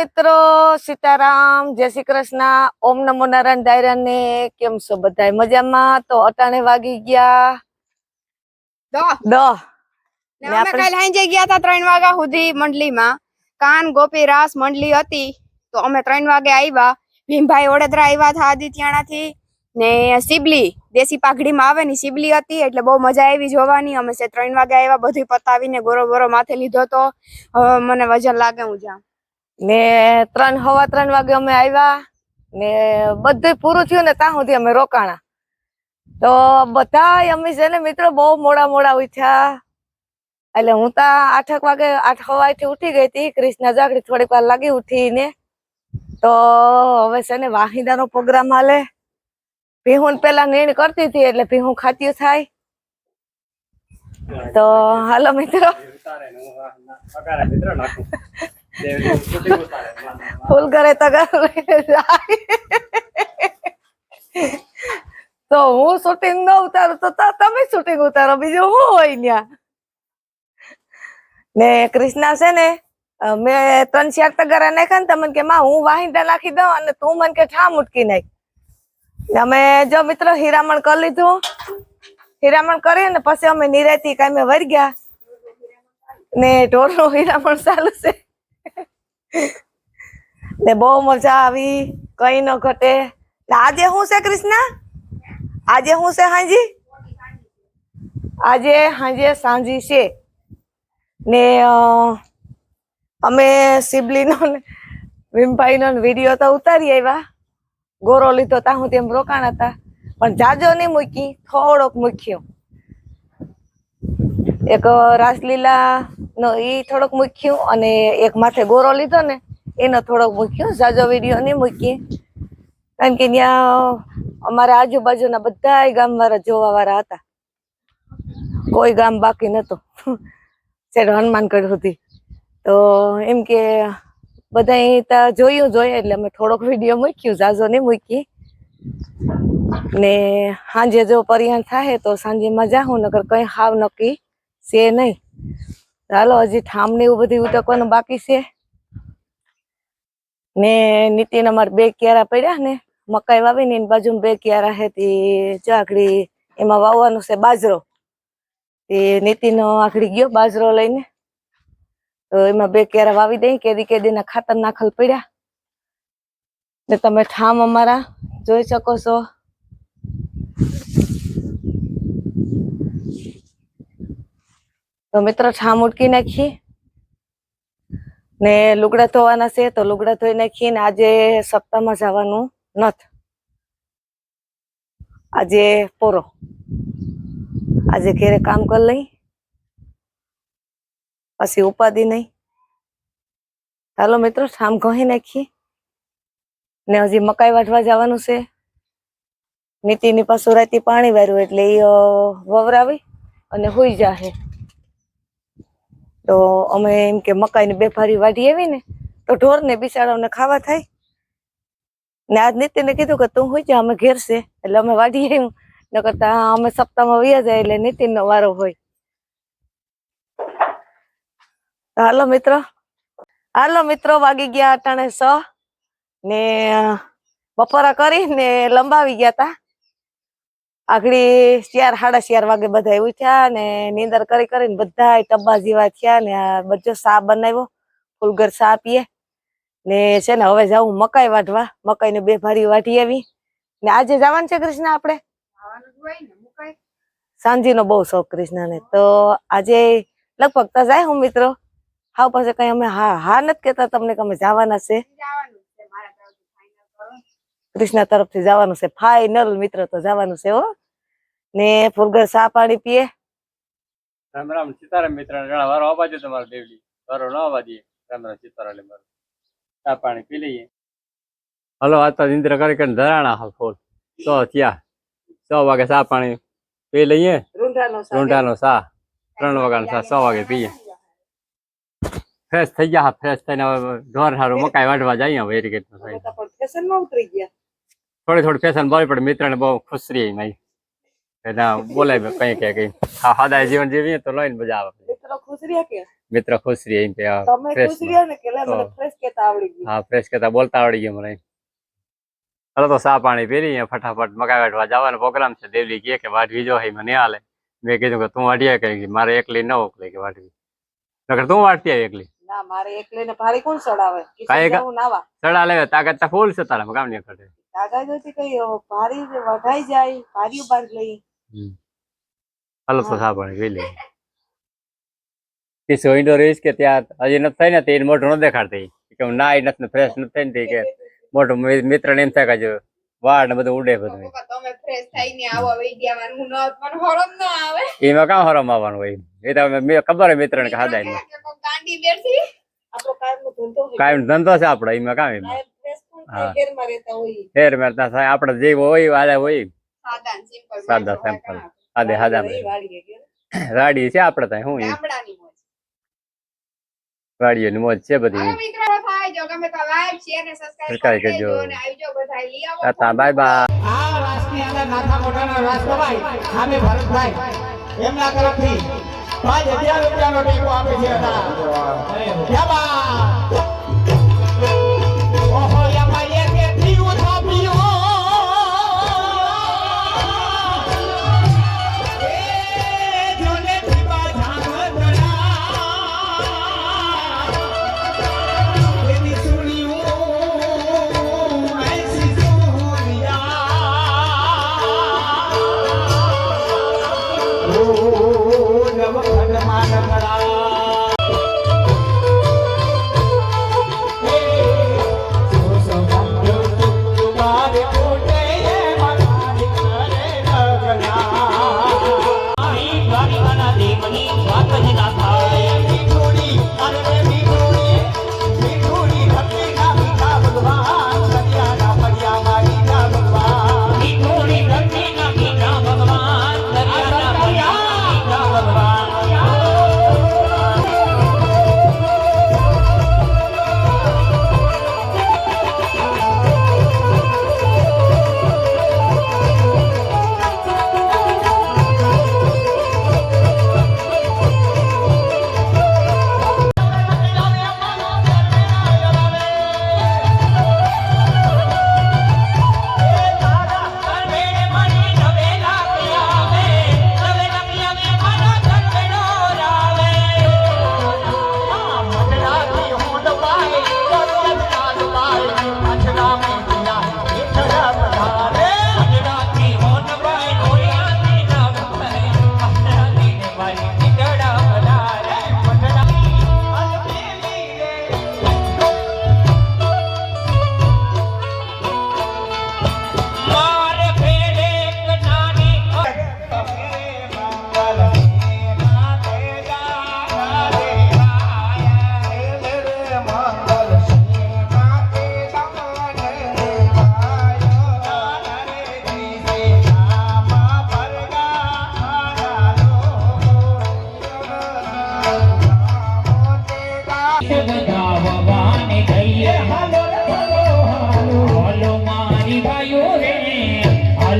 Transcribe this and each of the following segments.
મિત્રો સીતારામ જય શ્રી કૃષ્ણ. ઓમ નમો નારાયણ દાયરા ને કેમ છો બધા મજામાં? તો અટાણે વાગી ગયા. હતા ત્રણ વાગ્યા સુધી મંડલીમાં. કાન ગોપી રાસ મંડલી હતી. તો અમે ત્રણ વાગે આવ્યા ભીમભાઈ વડોદરા આવ્યા હતા આદિત્યાણા થી ને સિબલી દેશી પાઘડીમાં આવે ની સિબલી હતી એટલે બહુ મજા આવી જોવાની. અમે ત્રણ વાગે આવ્યા બધું પતાવીને ગોરો ગોરો માથે લીધો તો. મને વજન લાગે હું જામ ને ત્રણ, હવા ત્રણ વાગે અમે આવ્યા ને બધું પૂરું થયું ને ત્યાં સુધી અમે રોકાણા. તો બધા અમે છે ને મિત્રો બહુ મોડા મોડા ઉઠ્યા. એટલે હું તો આઠક વાગે આઠ હવાથી ઉઠી ગઈ હતી. ક્રિષ્ના જાગડી થોડીક વાર લાગી ઉઠીને. તો હવે છે ને વાહિદાનો પ્રોગ્રામ હાલે. ભીહું પેલા નીણ કરતી હતી એટલે ભીહું ખાતી થાય. તો હાલો મિત્રો. ફૂલ કરે તગાર તો હું શૂટિંગ ન ઉતારું, તો તમે શૂટિંગ ઉતારો. બીજું હું હોય ત્યાં ને કૃષ્ણા છે ને મેં ત્રણ ચાર તગારા નાખ્યા ને તમે કે, માં, હું વાહિંદા નાખી દઉં અને તું મને કે, ઠા ઉટકી નાખ. અમે જો મિત્રો હીરામણ કરી લીધું. હીરામણ કરી ને પછી અમે નિરાયતી કામે વરી ગયા. ને ઢોરનું હીરામણ ચાલુ છે. ને બહુ મજા આવી, કઈ ન ઘટે. આજે શું છે કૃષ્ણા આજે શું છે, હાજી? આજે હાંજે સાંજી છે. ને અમે સિબલીનો ભીમભાઈનો વીડિયો તો ઉતારી આવ્યા ગોરો લીધો ત્યાં હું તેમ રોકાણ હતા. પણ જાજો નહીં મૂકી, થોડોક મૂક્યો. એક રાસલીલા નો, ઈ થોડોક મૂક્યું અને એક માથે ગોરો લીધો ને, એનો થોડોક મૂક્યો સાજો વીડિયો નહીં મૂકી. કારણ કે ત્યાં અમારા આજુબાજુના બધા ગામ વાળા જોવા વાળા હતા. કોઈ ગામ બાકી નહોતું છેડ હનુમાનગઢ સુધી. તો એમ કે બધા ત્યાં જોયું જોઈએ એટલે અમે થોડોક વીડિયો મૂક્યું, જાજો નહીં મૂકી. ને સાંજે જો પરિયાણ થાય તો સાંજે મજા હું, નકર કઈ હાવ નક્કી છે નહીં. ચાલો હજી ઠામ ને એવું બધું ઉટકવાનું બાકી છે. ને નીતિન અમારે બે ક્યારા પડ્યા ને, મકાઈ વાવીને એની બાજુમાં બે ક્યારા હતી ચાકડી એમાં વાવવાનું છે બાજરો. તે નીતિન આખડી ગયો બાજરો લઈને. તો એમાં બે ક્યારા વાવી દઈ, કેદી કેદીના ખાતર નાખલ પડ્યા. ને તમે ઠામ અમારા જોઈ શકો છો. તો મિત્ર ઠામ ઉટકી નાખી. ને લુગડા ધોવાના છે, તો લુગડા ધોઈ નાખીએ આજે સપ્તાહમાં જવાનું નથ. આજે પોરો. આજે ઘેરે કામ કરી લઈ. પછી ઉપાધિ નહીં. ચાલો મિત્રો શામ ઘહી નાખી. ને હજી મકાઈ વાટવા જવાનું છે. નીતિની પાછું રાતી પાણી વાર્યું એટલે એ વવરાવી અને હોઈ જાહે. તો અમે એમ કે મકાઈની બે ફારી વાઢી આવી ને તો ઢોર ને બિચારાઓને ખાવા થાય. ને આજ નીતિને કીધું કે તું હોઈ જા, અમે ઘેર છે. એટલે અમે વાઢી આવ્યું ન કરતા અમે સપ્તાહમાં વ્યા જાય એટલે નીતિન નો વારો હોય. હાલો મિત્રો. હાલો મિત્રો, વાગી ગયા અટાણે સ ને બપોરા કરી ને લંબાવી ગયા તા. આગળી ચાર સાડા ચાર વાગે બધા ઉઠ્યા ને નીંદર કરી કરીને બધા ટબ્બા જેવા થયા ને આ બધો સા બનાવ્યો. ફૂલગર સા પીએ ને છે ને હવે જાઉં મકાઈ વાઢવા. મકાઈ ને બે ભારી વાઢી આવી. ને આજે જવાનું છે કૃષ્ણ આપણે? સાંજીનો બહુ શોખ કૃષ્ણને. તો આજે લગભગ તો જાય હું મિત્રો. હાવ પાસે કઈ અમે હા હા નથી કેતા તમને કે અમે જવાના છે. કૃષ્ણ તરફથી જવાનું છે. ફાઈનલ મિત્ર તો જવાનું છે હો. ને ફૂલગર સા પાણી પીએ? રામ રામ સીતારામ મિત્ર ઘણા વારો આવવા દે તમારો દેવડી વારો ન આવવા દે રામ રામ સીતારામ મારો. સા પાણી પી લઈએ. હલો આ તો ઇન્દ્ર કરી કરીને ધરાણા હા ફૂલ. સો થયા. સો વાગે સા પાણી પી લઈએ? રૂંઢાનો સા. ત્રણ વાગ્યાનો સા. સો વાગે પીએ. ફ્રેશ થઈ ગયા ફ્રેશ થઈને હવે ઢોર સારું મકાઈ વાઢવા જઈએ હવે એરી રીતનું થઈને પણ ફેશનમાં ઉતરી ગયા. થોડી થોડી ફેશન બોલવી પડે મિત્રને બહુ ખુશ રહી મારી એટલે બોલાય કઈ કે કઈ. હા સાદા જીવન જીવીએ તો લઈને મજા આવે મિત્રો ખુશ રહ્યા કે? મિત્ર ખુશ રહે એમ કે આ તમે fresh ખુશ રહ્યો ને કે લે મને તો. ફ્રેશ કેતા આવડી ગયું. હા ફ્રેશ કરતા બોલતા આવડી ગયું મને હાલો તો સા પાણી પી લઈએ ફટાફટ મકાઈ વાટવા જવાનો પ્રોગ્રામ છે. દેવલી કહે કે વાટવી જો હે મને હાલે. મેં કીધું કે તું વાટીએ કે મારે એકલી ન ઓકલે કે વાટવી નકર તું વાટતી આવી એકલી. ના મારે એકલે ને ભારી કોણ ચડાવે કાંઈ કિશન કા- જવું નાવા સડા લેવે તાકાત તા ફૂલ છે તારા કામ નહીં કરે કાગા જોતી કઈ ભારી વઢાઈ જાય ભારી બાંધ લઈ. હાલો તો સા જોઈ લે. તે ઇન્ડોર રહીશ કે ત્યાં હજી નથી થઈ ને તે મોઢું ન દેખાડતી. કે હું નાઈ નથી ફ્રેશ નથી થઈ ને તે કે મોટું મિત્ર ને એમ થાય કે વાળ ને બધું ઉડે બધું. પપ્પા, તમે ફ્રેશ થઈને આવો વિદ્યાવાન હું ન મને હરમ ન આવે. એમાં કામ હરમ આવવાનું હોય? એ તો ખબર હોય મિત્ર ને. બેઠી. કાયમ ધંધો. છે આપણો એમાં કામ એમાં. હા. થાય ઘેરમાં રહેતા હોય. ફેર મેર ત્યાં થાય આપણે જેવો હોય વાલે હોય. સાદા સેમ્પલ. ઘણા. હાદે રાડી છે આપણે ત્યાં શું ગામડાની મોજ વાડીઓની મોજ છે બધી. હવે મિત્રો થાય જો ગમે તો લાઈક શેર ને સબસ્ક્રાઇબ કરજો. દેજો અને આવજો બધા લઈ આવો તાતા બાય બાય આ રાસની અંદર નાથા મોઢાના રાસ આમે ભરતભાઈ એમના તરફથી પાંચ હજાર રૂપિયાનો ટેકો આપે છે. હતા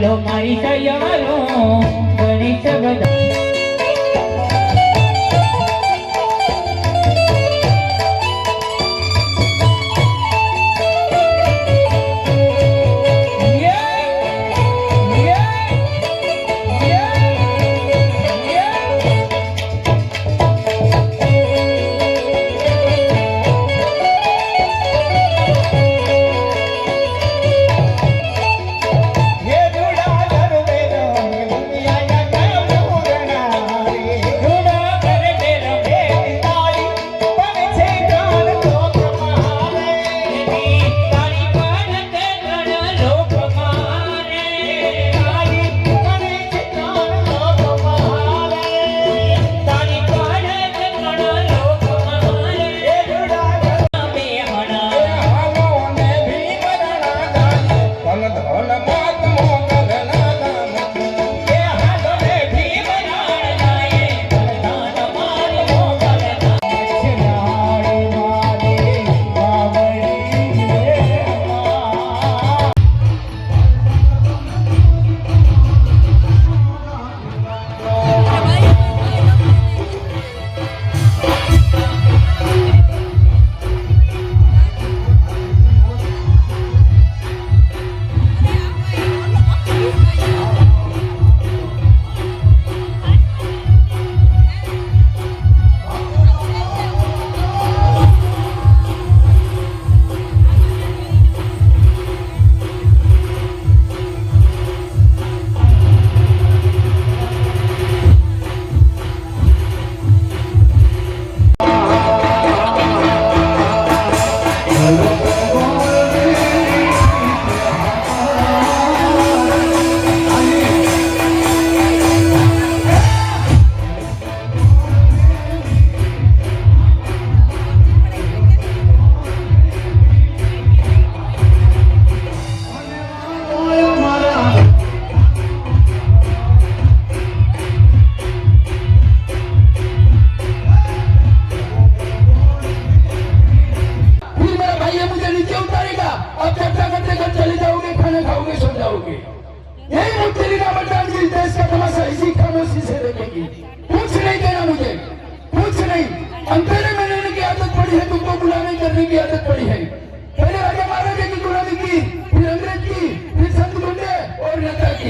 હાલો મારી સૈયારો ગણેશ બધા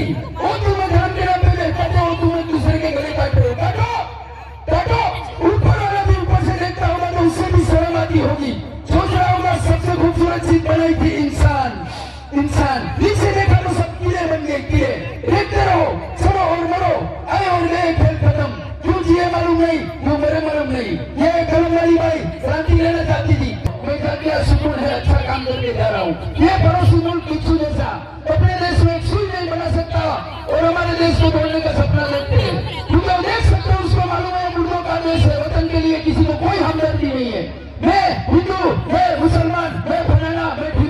नेता की वो तुम्हें धर्म के नाम पे काटे हो तुम्हें दूसरे के गले काट रहे हो काटो काटो ऊपर वाला भी ऊपर से देखता होगा तो उससे भी शर्म आती होगी सोच रहा होगा सबसे खूबसूरत चीज बनाई थी इंसान इंसान नीचे देखा तो सब कीड़े बन गए कीड़े देखते रहो चलो और मरो आए और गए खेल खत्म क्यों जिए मालूम नहीं क्यों मरे मालूम नहीं ये कलम वाली बाई क्रांति लेना चाहती थी मैं जाती सुकून है अच्छा काम करके जा रहा हूँ ये पड़ोसी मुल्क बिच्छू जैसा अपने देश में एक सुई नहीं बना सकता और हमारे देश को तोड़ने का सपना देखते हैं क्योंकि अनेक सत्ता उसको मालूम है मुर्दों का देश है वतन के लिए किसी को कोई हमदर्दी नहीं है मैं हिंदू मैं मुसलमान मैं बनाना मैं